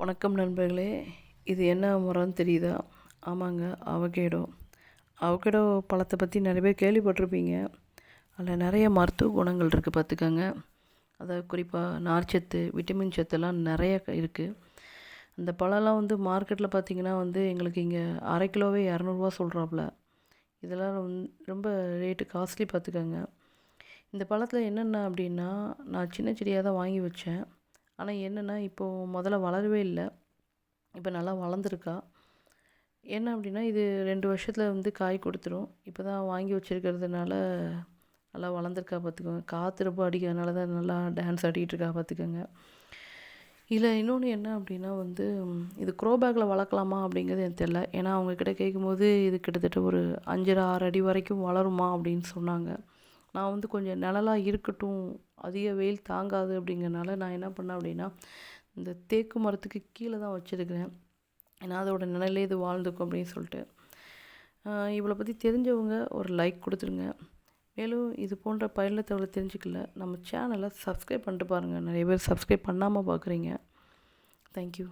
வணக்கம் நண்பர்களே இது என்ன மரம்னு தெரியுதா? ஆமாங்க அவகேடோ. அவகேடோ பழத்தை பற்றி நிறைய பேர் கேள்விப்பட்டிருப்பீங்க. அதில் நிறைய மருத்துவ குணங்கள் இருக்குது பார்த்துக்கோங்க. அதாவது குறிப்பாக நார்ச்சத்து விட்டமின் சத்துலாம் நிறைய இருக்குது அந்த பழம்லாம் வந்து மார்க்கெட்டில் பார்த்தீங்கன்னா வந்து எங்களுக்கு இங்கே அரை கிலோவே இரநூறுவா சொல்கிறாப்புல இதெல்லாம் ரொம்ப ரேட்டு காஸ்ட்லி பார்த்துக்கோங்க. இந்த பழத்தில் என்னென்ன அப்படின்னா நான் சின்ன செடியாக தான் வாங்கி வச்சேன். ஆனால் என்னென்னா இப்போது முதல்ல வளரவே இல்லை. இப்போ நல்லா வளர்ந்துருக்கா. என்ன அப்படின்னா இது ரெண்டு வருஷத்தில் வந்து காய் கொடுத்துரும். இப்போ தான் வாங்கி வச்சுருக்கிறதுனால நல்லா வளர்ந்துருக்கா பார்த்துக்கோங்க காற்று ரொம்ப அடிக்கிறதுனால தான் நல்லா டான்ஸ் ஆடிக்கிட்டு இருக்கா பார்த்துக்கோங்க இதில் இன்னொன்று என்ன அப்படின்னா வந்து இது க்ரோபேக்கில் வளர்க்கலாமா அப்படிங்கிறது எனக்கு தெரில ஏன்னா அவங்கக்கிட்ட கேட்கும்போது இது கிட்டத்தட்ட ஒரு அஞ்சரை ஆறு அடி வரைக்கும் வளருமா அப்படின்னு சொன்னாங்க. நான் வந்து கொஞ்சம் நிழலாக இருக்கட்டும் அதிக வெயில் தாங்காது அப்படிங்கிறனால நான் என்ன பண்ணேன் அப்படின்னா இந்த தேக்கு மரத்துக்கு கீழே தான் வச்சுருக்கிறேன். ஏன்னா அதோட நிழலே இது வாழ்ந்துக்கும் அப்படின்னு சொல்லிட்டு. இவளை பற்றி தெரிஞ்சவங்க ஒரு லைக் கொடுத்துருங்க. மேலும் இது போன்ற பயனுள்ள தகவலை தெரிஞ்சுக்கல நம்ம சேனலை சப்ஸ்கிரைப் பண்ணிட்டு பாருங்கள் நிறைய பேர் சப்ஸ்கிரைப் பண்ணாமல் பார்க்குறீங்க தேங்க்யூ